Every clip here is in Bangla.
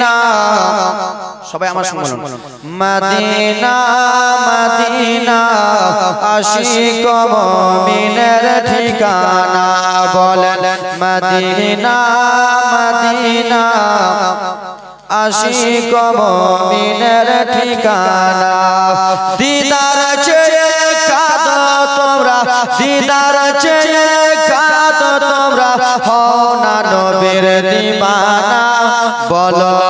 মাদিনা। সবাই আমার সঙ্গে বলুন মাদিনা মাদিনা আশিক মুমিনের ঠিকানা বলেন। মাদিনা মাদিনা আশিক মুমিনের ঠিকানা। দিদার চেয়ে কাঁদো তোমরা দিদার চেয়ে কাঁদো তোমরা। হও না নবীর দিবানা। বলো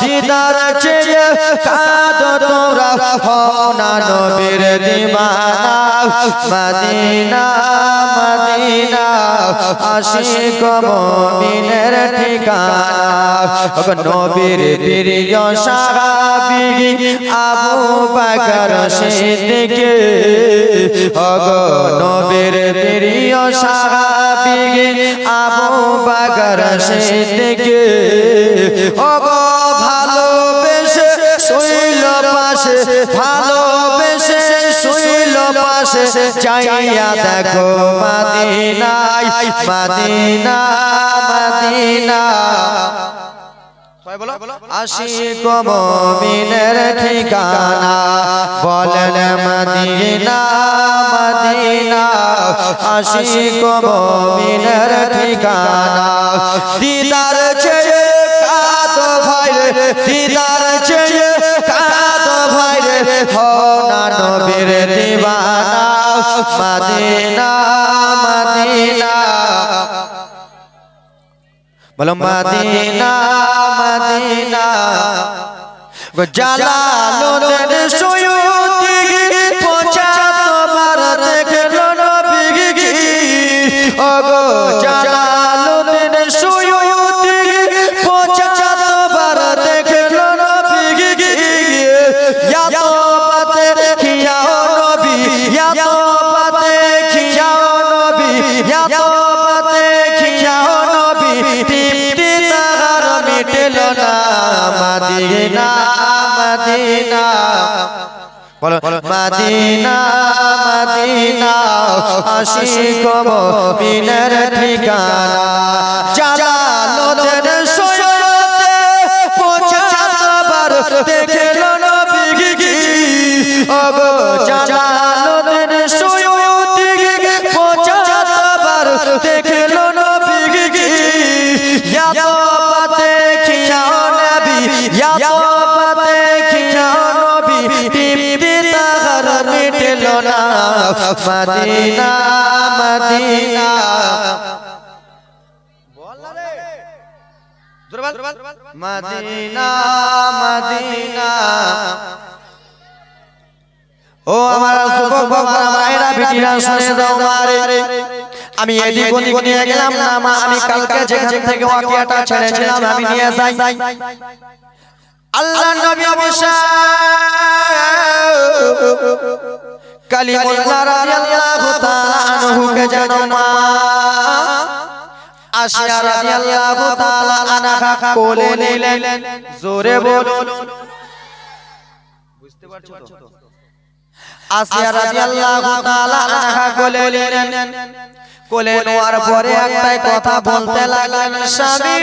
দিদার চেয়ে কাঁদো তোমরা হও না নবীর দিবানা মদিনা মদিনা, আশিক মুমিনের ঠিকানা। নবীর প্রিয় সাহাবী আবু বকর সিদ্দিক। ওগো নবীর প্রিয় সাহাবী আবু বকর সিদ্দিক। ওগো পাশে, ভালোবেসে শুইল পাশে, চাইয়া দেখো মাদিনায়, মাদিনা মাদিনা। আশিক মুমিনের ঠিকানা, বলেন মদিনা মদিনা। আশিক মুমিনের ঠিকানা। দিদার কাঁদো ভাই দিদার ভাই রে হো না নবীর দিবানা মদিনা মদিনা। বলো Medina Medina. Jalaluddin Suyuti Medina Medina. বলো মদিনা মদিনা। আশিক মুমিনের ঠিকানা। Medina Medina. Medina Medina. ও আমার যুবক বাবারা মায়েরা বেটিরা শুনে যাও মারে। আমি এদিক ওদিক নিয়ে গেলাম না মা আমি কালকে যেখান থেকে ওয়াকিয়াটা ছেড়েছিলাম আমি নিয়ে যাই। আল্লাহ নবী মুসা কালিমুল্লাহ নিলেন। পরে একটাই কথা বলতে লাগলেন, স্বামী,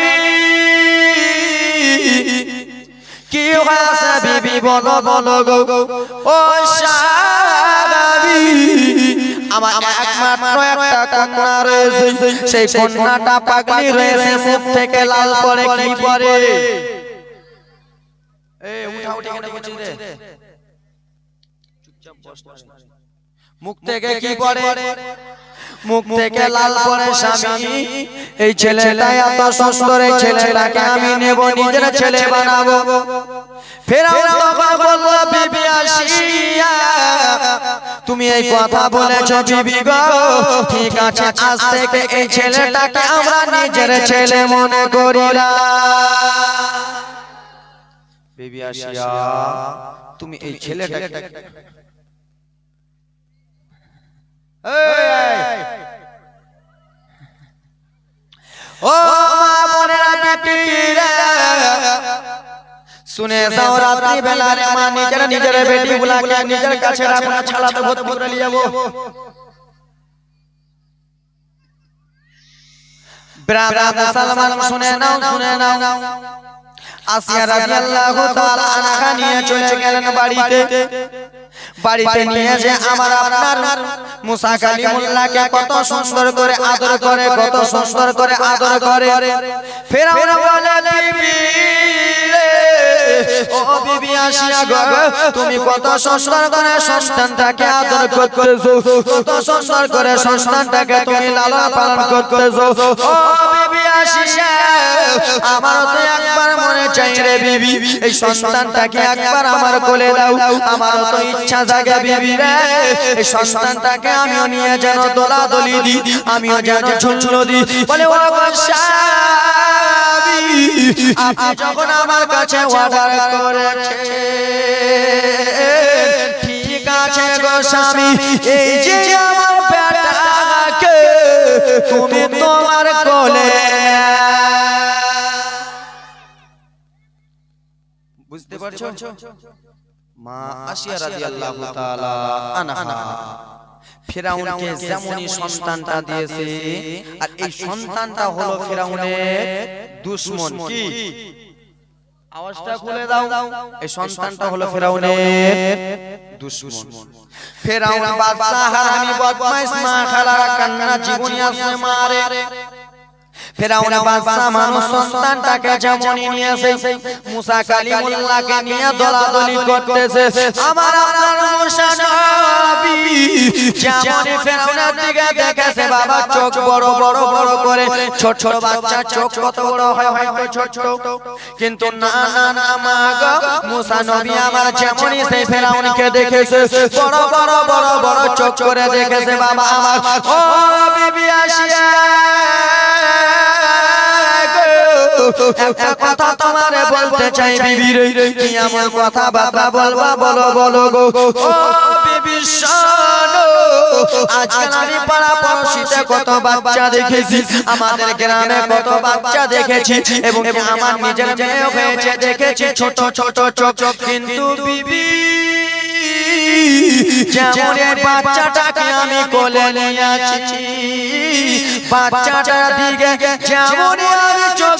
কি হয়েছে বিবি? বলো বলো গো। ও স্বামী সেই কন্যাটা মুখ থেকে লাল পড়ে কি পড়ে এই উঠা, উঠে কেন বলছিস রে। মুখ থেকে কি পড়ে মুখ থেকে লাল পড়ে স্বামী। এই ছেলেটা এত সুন্দর এই ছেলেটাকে আমি নেব নিজের ছেলে বানাবো। ফেরাও তখন বলল বিবি আসিয়া তুমি এই কথা বলেছ বিবি গো। ঠিক আছে আজ থেকে এই ছেলেটাকে আমরা নিজের ছেলে মনে করিলাম বেবি আসিয়া তুমি এই ছেলেটাকে! ও মা বোনেরা বেটিরা শুনে যাও রাত্রি বেলা রে মা নিজের নিজের বেটি গুলাকে নিজের কাছে রাখো না ছালাতে ভর্তি করে নিয়ে যাব। ব্রাহ্মণ মুসলমান শুনে নাও শুনে নাও। আসিয়া রাদিয়াল্লাহু তাআলা আনহা নিয়ে চলে গেলেন বাড়িতে। বাড়িতে নিয়ে যে আমার আপনার মুসা কালিমুল্লাহকে কত সুন্দর করে আদর করে কত সুন্দর করে আদর করে। ফেরাউন বলে বিবি ও বিবি আসিয়া গো তুমি কত সুন্দর করে সন্তানটাকে আদর করতেছো। কত সুন্দর করে সন্তানটাকে তুমি লালন পালন করতেছো। ও আসিয়া তো একবার মনে চাই রে আমার কোলে দাও আমার তো ইচ্ছা জাগে আমিও নিয়ে যেন দোলা দলি দি, আমিও যেন ঝুলঝুলো দি। বলে যখন আমার কাছে ঠিক আছে গো স্বামী তুমি তোমার কোলে। বুঝতে পারছ? মা আসিয়া রাদিয়াল্লাহু তাআলা আনহা। ফেরাউনকে যেমনই সন্তানটা দিয়েছে আর এই সন্তানটা হলো ফেরাউনের দুশমন। কি? আওয়াজটা খুলে দাও। এই সন্তানটা হলো ফেরাউনের দুশমন। ফেরাউন বাদশাহ হারামি বদমাইশ মা খালারা কান্না জীবনী আসে মারে। ফেরাউন বাদশা মানুষ সন্তানটাকে যেমনই নিয়েছে মুসা কালিমুল্লাহকে নিয়ে দলাদলি করতেছে। আমার আপনার মুসা নবী যেমনই ফেরাউনের দিকে দেখেছে বাবা, চোখ বড় বড় বড় করে। ছোট ছোট বাচ্চা চোখ কত বড় হয় হয়তো ছোট কিন্তু না না না, মা গো, মুসা নবী আমার যেমনই সেই ফেরাউনকে দেখেছে, বড় বড় বড় বড় চোখ করে দেখেছে বাবা আমার। ও বিবি আসিয়া কথা তোমারে বলতে চাই, বিবি কি আমার কথা বাবা বলবা, বলো বলো গো। বিবি আজকাল আমি পাড়া পড়শিতে কত বাচ্চা দেখেছি? আমাদের গ্রামে কত বাচ্চা দেখেছি। এবং আমার নিজের মেয়ে হয়েছে দেখেছি। ছোট ছোট চোখ কিন্তু বিবি যেমন বাচ্চাটাকে আমি কোলে নিয়েছি বাচ্চাটার দিকে যেমন আমি চোখ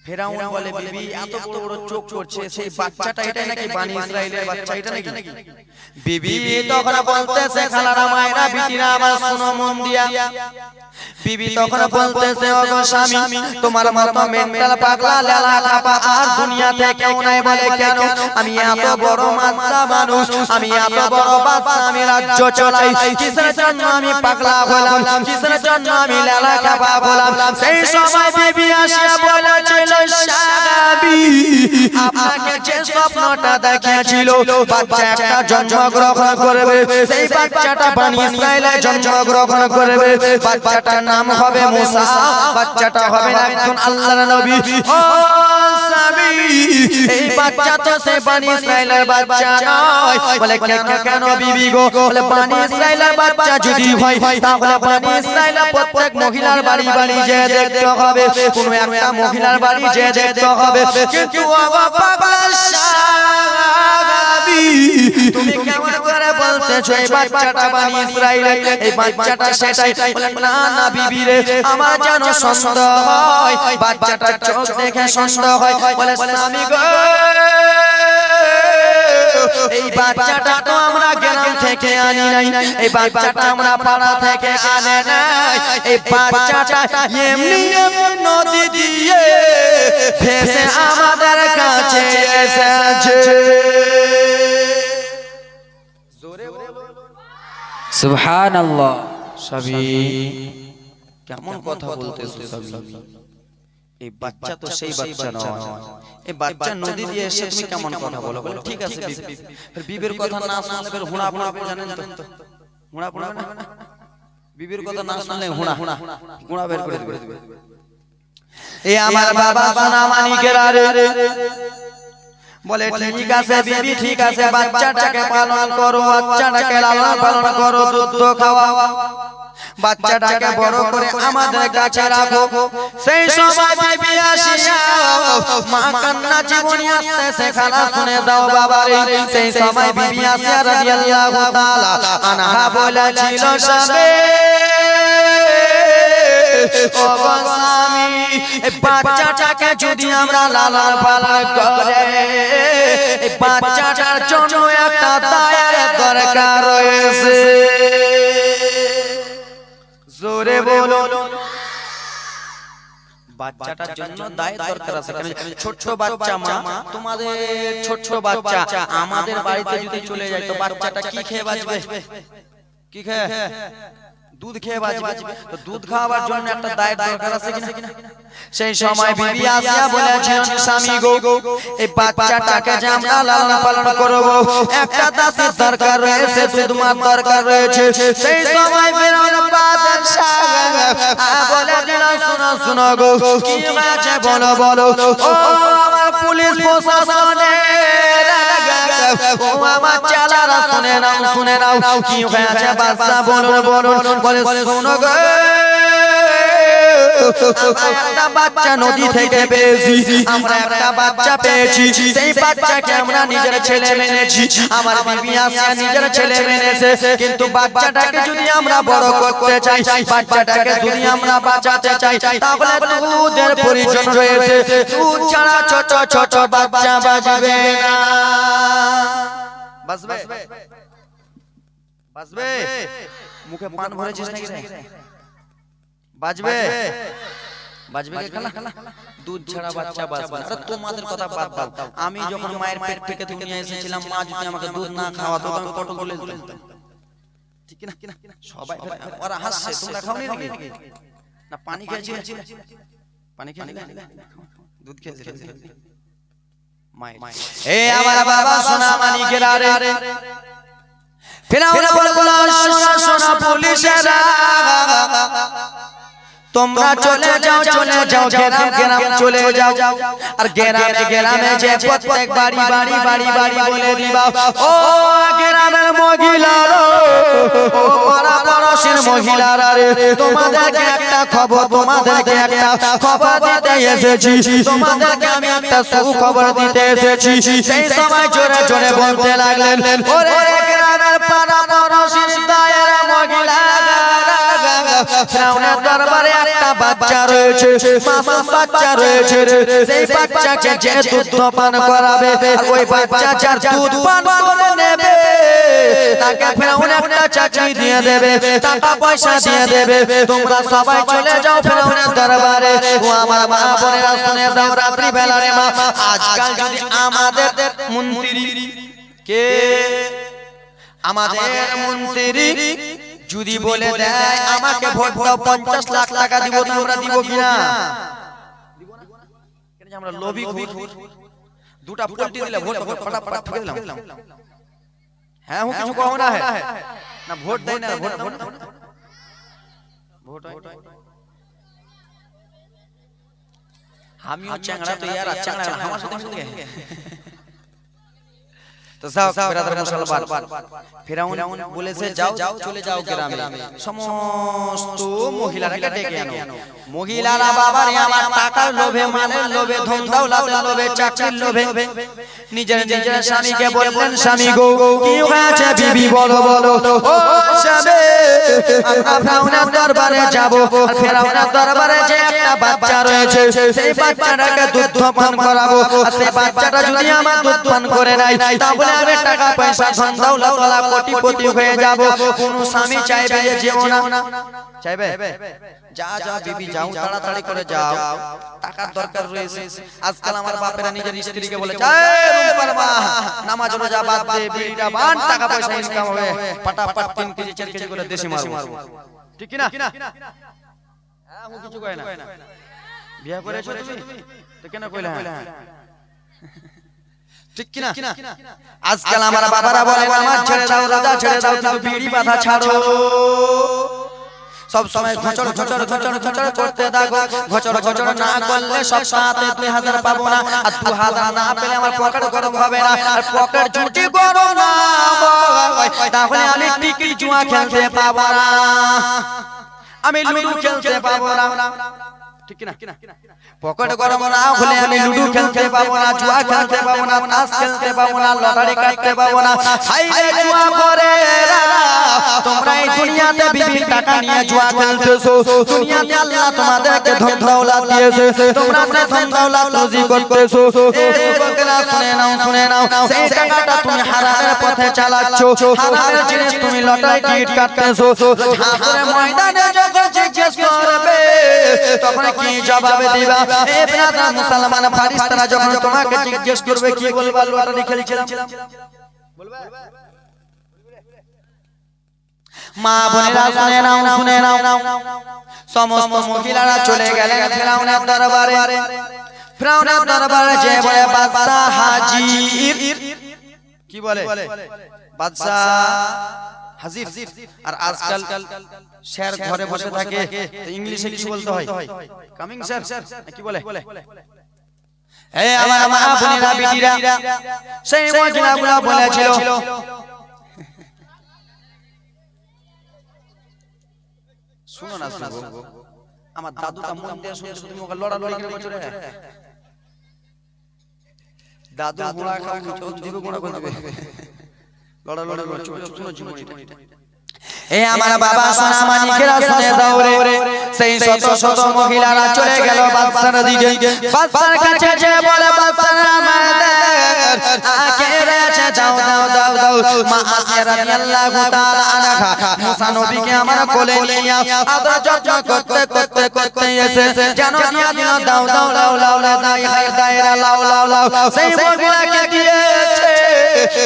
ফেরাউন বলে বিবি এত বড় বড় চোখ করছে সেই বাচ্চাটা এটাই নাকি বানি ইসরাইলের বাচ্চা এটা নাকি? বিবি তখন বলতেছে খালারা মায়েরা বিটিরা আমার শোনো মন দিয়া। বিবি তখন বলতেছে ওগো স্বামী তোমার মতো মেন্টাল পাগলা লেলা খাপা আর দুনিয়াতে কেউ নাই বলে কেন আমি এত বড় মাত্রা মানুষ আমি এত বড় বাচ্চা আমি রাজ্য চলাই। কিসের জন্য আমি পাগলা হলাম কিসের জন্য আমি লেলা খাপা হলাম? সেই সময় বিবি আসিয়া বলেছিল আপনাকে যে স্বপ্নটা দেখিয়েছিল করবে। সেই বাচ্চাটা বানি করবে। বাচ্চাটার নাম হবে মুসা। বাচ্চাটা হবে একজন আল্লাহর নবী। স্বামী এই বাচ্চা তো সে বানি ইসরায়েলের বাচ্চা নয়। বলে কেন কেন বিবি গো? বলে বানি ইসরায়েলের বাচ্চা যদি হয় তাহলে বানি ইসরায়েলের প্রত্যেক মহিলার বাড়ি বাড়ি যে দেখতে হবে। কোন একটা মহিলার বাড়ি যে দেখতে হবে। কিন্তু বাবা পাগলা এই বাচ্চাটা বানি এই বাচ্চাটা সেটাই। না না বিবি রে আমার যেন সন্দেহ হয় বাচ্চাটার চোখ দেখে সন্দেহ হয় বলে স্বামী গো এই বাচ্চাটা তো আমরা গ্রাম থেকে আনি নাই। এই বাচ্চাটা আমরা পাড়া থেকে আনে নাই। এই বাচ্চাটা এমনি এমনি নদী দিয়ে ভেসে আমাদের কাছে এসেছে। সুবহান আল্লাহ সবই কেমন কথা বলতেছো সবই এই বাচ্চা তো সেই বাচ্চা নয়। এই বাচ্চা নদী দিয়ে এসে তুমি কেমন কথা বলো বলো? ঠিক আছে বিবির কথা না শুনলে ফের হুড়া হুড়া জানেন তো। হুড়া হুড়া না বিবির কথা না শুনলে হুড়া। হুড়া হুড়া বের করে দিবে। এ আমার বাবা সোনা মানিকেরা রে বলে ঠিক আছে বিবি ঠিক আছে বাচ্চাটাকে পালন করো বাচ্চাটাকে লালন পালন করো দুধ খাওয়াও। বাচ্চাটাকে বড় করে আমাদের কাছে রাখো। সেই সময় বিবি আসিয়া মা কান্না জীবনী আসতে সেখানা শুনে দাও বাবা রে সেই সময় বিবি আসিয়া রাদিয়াল্লাহু তাআলা আনহা বলেছিল সবে। বাচ্চাটাকে যদি আমরা লালন পালন করে বাচ্চাটার জন্য একটা দায়ের দরকার রয়েছে। জোরে বলো বাচ্চাটার জন্য দায় দরকার আছে। ছোট্ট বাচ্চা মা, তোমাদের ছোট্ট বাচ্চা আমাদের বাড়িতে যদি চলে যায়, তো বাচ্চাটা কি খেয়ে বাঁচবে? কি খেয়ে? দুধ খেয়ে বাঁচবে। তো দুধ খাওয়ার জন্য একটা দায়ের দরকার আছে কিনা? সেই সময় বিবি আসিয়া বলেছেন স্বামী গো এই বাচ্চাটাকে যে আমরা লালন পালন করব একটা দাসের দরকার রয়েছে দুধ মার দরকার রয়েছে। সেই সময় ফেরাউন বাদশাহ বলে দিল শুনো শুনো গো কি হয়েছে? বলো বলো ও আমার পুলিশ প্রশাসনের ও আমার চালারা শুনে নাও শুনে নাও কি হয়েছে বাদশা বলুন বলুন বলে শোনো গো আমরা একটা বাচ্চা নদী থেকে পেয়েছি আমরা একটা বাচ্চা পেয়েছি সেই বাচ্চাকে আমরা নিজের ছেলে মেনেছি আমার বিবি আসিয়া নিজের ছেলে মেনেছে কিন্তু বাচ্চাটাকে যদি আমরা বড় করতে চাই বাচ্চাটাকে যদি আমরা বাঁচাতে চাই তাহলে দুধের প্রয়োজন রয়েছে দুধ ছাড়া ছোট ছোট বাচ্চা বাজবে না বাজবে বাজবে মুখে পান ভরেছিস নাকি রে? বাজবে? বাজবে। খালা দুধ ছাড়া বাচ্চা। আরে তোমাদের কথা বাদ দাও। আমি যখন মায়ের পেট থেকে দুনিয়া এসেছিলাম মা যদি আমাকে দুধ না খাওয়াতো তো আমি পটল বলে দিতাম। ঠিক না সবাই ওরা হাসছে। তোমরা খাওনি নাকি? না পানি খেয়েছি পানি খেয়েছি দুধ খেয়েছি এ আমার বাবা সোনা মানিকেরা রে ফেরাউন বলল সোনা সোনা পুলিশেরা তোমরা চলে যাও চলে যাও গ্রাম গ্রাম চলে যাও আর গ্রামে গ্রামে যে প্রত্যেক বাড়ি বাড়ি বাড়ি বাড়ি বলে দিবা ও গ্রামের মহিলারা ও পাড়া পড়োশির মহিলারা রে তোমাদেরকে একটা খবর তোমাদেরকে একটা খবর দিতে এসেছি তোমাদেরকে আমি একটা সুখবর দিতে এসেছি সেই সময় জোরে জোরে বলতে লাগলেন ওরে গ্রামের পাড়া পড়োশির ফেরাউনের দরবারে একটা বাচ্চা রয়েছে। মাসুম বাচ্চা রয়েছে। সেই বাচ্চাকে যে দুধ পান করাবে ওই বাচ্চা যার দুধ পান করে নেবে, তাকে ফেরাউন একটা চাকরি দিয়ে দেবে, টাকা পয়সা দিয়ে দেবে। তোমরা সবাই চলে যাও ফেরাউনের দরবারে। ও আমার মা বোনেরা, শুনে দাও রাত্রি বেলা রে মা। আজকাল যদি আমাদের মন্ত্রী কে? আমাদের মন্ত্রী যদি বলে দেয় আমাকে ভোট দাও পঞ্চাশ লাখ টাকা দিব তো আমরা দিব কিনা? কেন যে আমরা লোভী খুব দুটা পোল্ট্রি দিলে ভোট ভোট ফটাফট ঠুকে দিলাম। হ্যাঁ হুঁ কিছু কहो না है না ভোট দেয় না ভোট ভোট ভোট হয়। আমিও চ্যাংড়া তো ইয়ার চ্যাংড়া আমার সাথে মিলে গে তো যাও বেরাদার মুসলমান। ফেরাউন বলেছে যাও যাও চলে যাও গ্রামে। সমস্ত মহিলারাকে ডেকে আনো মহিলারা বাবার আমার টাকার লোভে মালের লোভে ধন দৌলতের লোভে চাকরির লোভে। নিজের নিজের স্বামীকে বললেন স্বামী গো কি হয়েছে বিবি বলো বলো। ও স্বামী আমরা ফেরাউনের দরবারে যাব। ফেরাউনের দরবারে যে একটা বাচ্চা রয়েছে সেই বাচ্চাটাকে দুধ পান করাবো। আর সেই বাচ্চাটা যদি আমার দুধ পান করে নাই তাহলে বলে আমি টাকা পয়সা ধন দৌলত ওয়ালা কোটিপতি হয়ে যাব। কোন স্বামী চাইবে যে যেও না। চাইবে? যা যা বিবি যাও তাড়াতাড়ি করে যাও। টাকার দরকার রয়েছে। আজকাল আমার বাপেরা নিজের স্ত্রীকে বলে নামাজ রোজা বাদ দে বিড়িটা বান টাকা পয়সা ইনকাম হবে। পাটাপাট তিন কেজি চার কেজি করে দেশি মারবো ঠিক কি না হ্যাঁ ও কিছু কয় না। বিয়া করেছ তুমি। তো কেন কইলা? হ্যাঁ ঠিক কি না আজকাল আমার বাবারা বলে নামাজ ছেড়ে দাও রোজা ছেড়ে দাও কিন্তু বিড়ি বাঁধা ছাড়ো। সব সময় ঘচড় ঘচড় ঘচড় ঘচড় করতে থাকো ঘচড় ঘচড় না করলে সব সাথে দুই হাজার পাবো না। আর দু হাজার না পেলে আমার পকেট গরম হবে না। আর পকেট জুটি গরম না তাহলে আমি টিকিট জুয়া খেলতে পাবো না। আমি লুডু খেলতে পাবো না। ঠিক কি পকেট গরম না হলে আমি লুডু খেলতে পাবো না জুয়া খেলতে পাবো না তাস খেলতে পাবো না লটারি কাটতে পাবো না। হাই জুয়া করে তোমরা এই দুনিয়াতে বিবির টাকা নিয়ে জুয়া খেলতেছো। দুনিয়াতে আল্লাহ তোমাদেরকে ধন দৌলত দিয়েছে। তোমরা সে ধন দৌলত রুজি করতেছো। এ শুনে নাও শুনে নাও। সেই টাকাটা তুমি হারামের পথে চালাচ্ছো। হারামের জিনিস তুমি লটারি টিকিট কাটতেছো। হাসরের ময়দানে যখন জিজ্ঞেস করবে তখন কি জবাব দিবা? এ ব্রাদার মুসলমান ফারিস্তারা যখন তোমাকে জিজ্ঞেস করবে কি বলবা লটারি খেলছিলাম? মা বোনেরা শুনে নাও শুনে নাও। সমস্ত মহিলারা চলে গেলেন ফেরাউনের দরবারে। ফেরাউনের দরবারে যে বলে বাদশাহ হাজির। কি বলে? বাদশাহ হাজির। আর আজকাল স্যার ঘরে বসে থাকে ইংলিশে কি বলতে হয়? কামিং স্যার কি বলে? এই আমার মা বোনেরা বিটিরা সেই মহিলাগুলো বলেছিল। শুনো না শুনো আমার দাদুটা মন দিয়ে শুনতে শুনতে মুখে লড়ালড়ি করে বছরে দাদু গোড়া খাও চোখ দিবে গোড়া করে দিবে। লড়ালড়ি করে শুনো জীবনীটা এ আমার বাবা সোনা মানিকেরা শুনে দাও রে সেই শত শত মহিলারা চলে গেল বাদশার দিকে বাদশার কাছে যে বলে বাদশার আমাদের আকে রেছে যাও দাও দাও দাও মা আসিয়া রাদিয়াল্লাহু তাআলা আনহা মুসা নবীকে আমার কোলে নিয়ে আদর যত্ন করতে করতে করতে এসে যেন দিয়া দিল দাও দাও লাও লাও লা দাই হাই দায়রা লাও লাও লাও সেই মহিলাকে দিয়েছে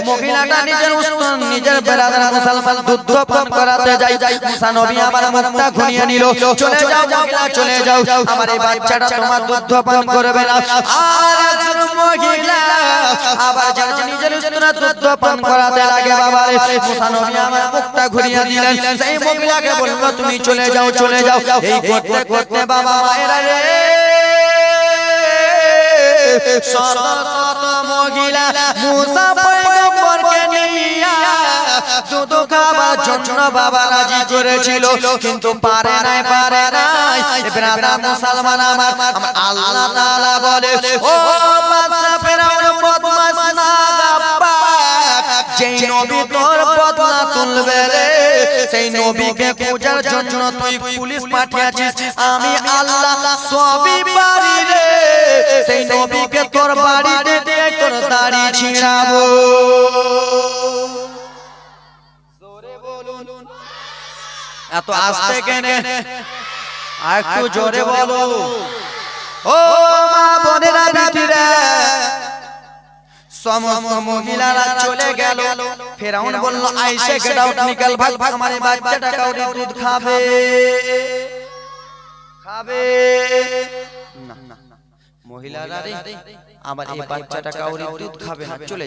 মহিলাটা নিজের উস্তন, নিজের বেলাদার মুসলমান দুধ পান করাতে যাই। মুসা নবী আমার মুখটা ঘুরিয়ে নিল। চলে যাও মহিলা চলে যাও। আমার এই বাচ্চাটা তোমার দুধ করবে না। আর একজন মহিলা আবার যেন নিজের উস্তনে দুধ করাতে লাগে বাবা মুসা নবী আমার মুখটা ঘুরিয়ে দিলেন। সেই মহিলাকে বলল, তুমি চলে যাও চলে যাও। এই করতে করতে বাবা মায়েরা রে শত মহিলা মুসা পয়গম্বরকে নিয়া দুধ খাবার জন্য বাবা রাজি করেছিল, কিন্তু পারে নাই পারে নাই। ব্রাদার মুসলমান আমার আল্লাহ তাআলা বলে, ও বাদশা ফেরাউন বদমাশ না যেই নবী তোর বদলা তুলবে রে, সেই নবীকে পূজার জন্য তুই পুলিশ পাঠিয়েছিস। আমি আল্লাহ সবই পারি রে। সেই নবীকে ছিঁড়াবো এত আস্তে কেনে? আর একটু জোরে বলো। ও মা বোনেরা সমস্ত মহিলারা চলে গেল। ফেরাউন বলল আইসে গেট আউট নিকাল ভাগ ভাগ এই বাচ্চাটা কাউরি দুধ খাবে। খাবে। না। মহিলারা রে আমার এই বাচ্চাটা কাউরি দুধ খাবে না চলে